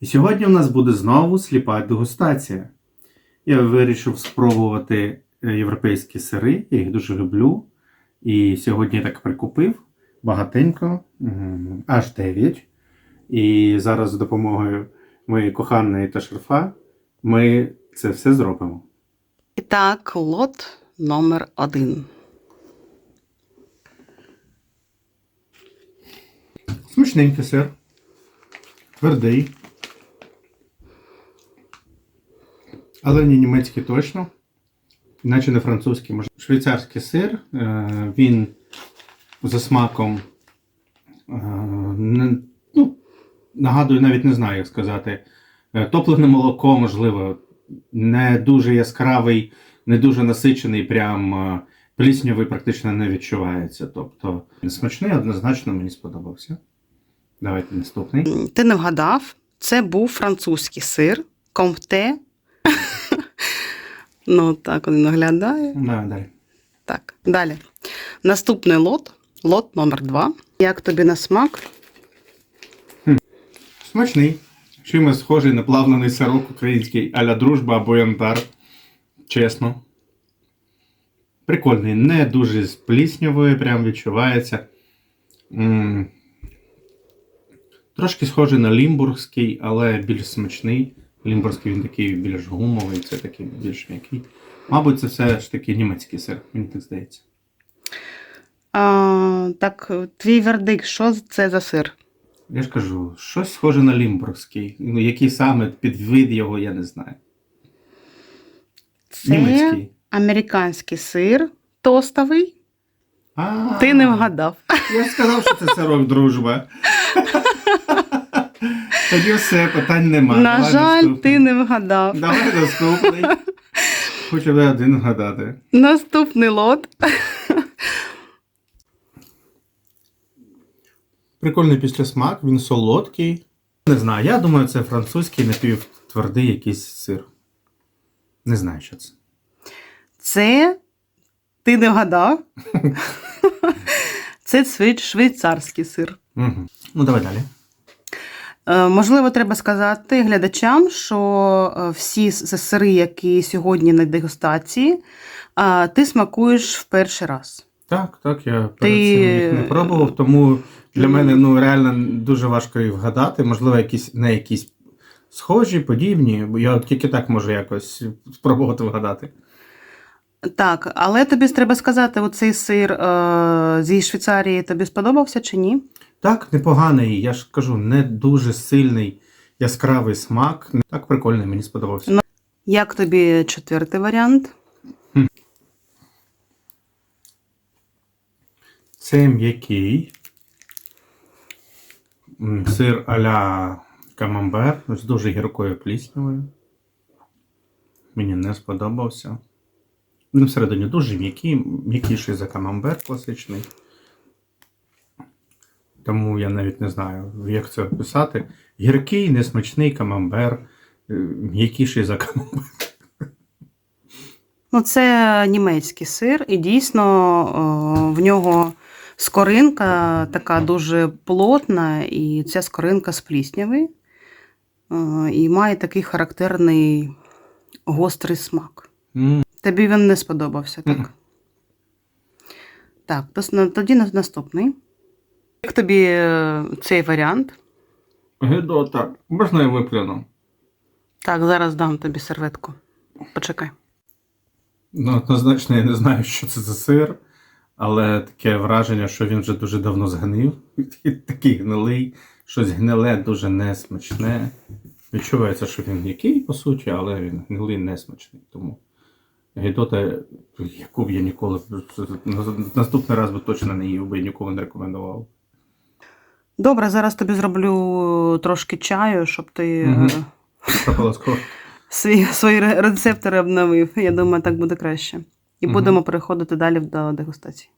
І сьогодні у нас буде знову сліпа дегустація. Я вирішив спробувати е, європейські сири, я їх дуже люблю. І сьогодні я так прикупив багатенько, аж 9. І зараз з допомогою моєї коханої та шерфа ми це все зробимо. І так, лот номер один. Смачненький сир. Твердий. Але не німецький точно. Іначе не французький. Може. Швейцарський сир. е, Він за смаком. е, Ну, нагадую, навіть не знаю, як сказати. Е, Топлене молоко, можливо, не дуже яскравий, не дуже насичений, прям пліснявий практично не відчувається. Тобто смачний, однозначно мені сподобався. Давайте наступний. Ти не вгадав, це був французький сир, комте. Ну, так він виглядає. Да, далі. Так, далі. Наступний лот, лот номер два. Як тобі на смак? Смачний. Чимось схожий на плавлений сирок український а-ля дружба або янтар. Чесно. Прикольний, не дуже з пліснявою, прям відчувається. м Трошки схожий на лімбургський, але більш смачний. Лімбургський він такий більш гумовий, це такий більш м'який. Мабуть, це все ж таки німецький сир, мені так здається. А, так, твій вердикт, що це за сир? Я ж кажу, щось схоже на лімбургський. Ну, який саме підвид його, я не знаю. Це Німецький. американський сир тостовий. А, Ти не вгадав. Я ж сказав, що це сирок дружба. Тоді все, питань нема. На Давай жаль, наступний. ти не вгадав. Давай наступний. Хочу би один вгадати. Наступний лот. Прикольний післясмак, він солодкий. Не знаю, я думаю, це французький напівтвердий якийсь сир. Не знаю, що це. Це ти не вгадав. Це швейцарський сир. Угу. Ну, давай далі. Е, Можливо, треба сказати глядачам, що е, всі сири, які сьогодні на дегустації, е, ти смакуєш в перший раз. Так, так, я перед Ти- цим їх не пробував, тому для мене ну, реально дуже важко їх вгадати. Можливо, якісь не якісь схожі, подібні, бо я тільки так можу якось спробувати вгадати. Так, але тобі треба сказати, оцей сир е, зі Швейцарії тобі сподобався чи ні? Так, непоганий, я ж кажу, не дуже сильний яскравий смак. Так прикольний, мені сподобався. Ну, Як тобі четвертий варіант? Це м'який сир а-ля камамбер з дуже гіркою пліснявою. Мені не сподобався. Він всередині дуже м'який, м'якіший за камамбер класичний. Тому я навіть не знаю, як це описати. Гіркий, несмачний камамбер, е, м'якіший за камамбер. Ну, це німецький сир, і дійсно в нього скоринка така дуже плотна, і ця скоринка з плісняви. Е, І має такий характерний гострий смак. М, Тобі він не сподобався, так? Мгм. Так, тоді наступний. Як тобі е, цей варіант? Гидота. Можна я виплюну? Так, зараз дам тобі серветку. Почекай. Ну, однозначно, я не знаю, що це за сир, але таке враження, що він вже дуже давно згнив. Такий гнилий, щось гниле, дуже несмачне. Відчувається, що він м'який, по суті, але він гнилий несмачний. Тому гідота, яку б я ніколи наступний раз би точно не їв, би ніколи не рекомендував. Добре, зараз тобі зроблю трошки чаю, щоб ти е, свої, свої рецептори обновив. Я думаю, так буде краще. І будемо переходити далі до дегустації.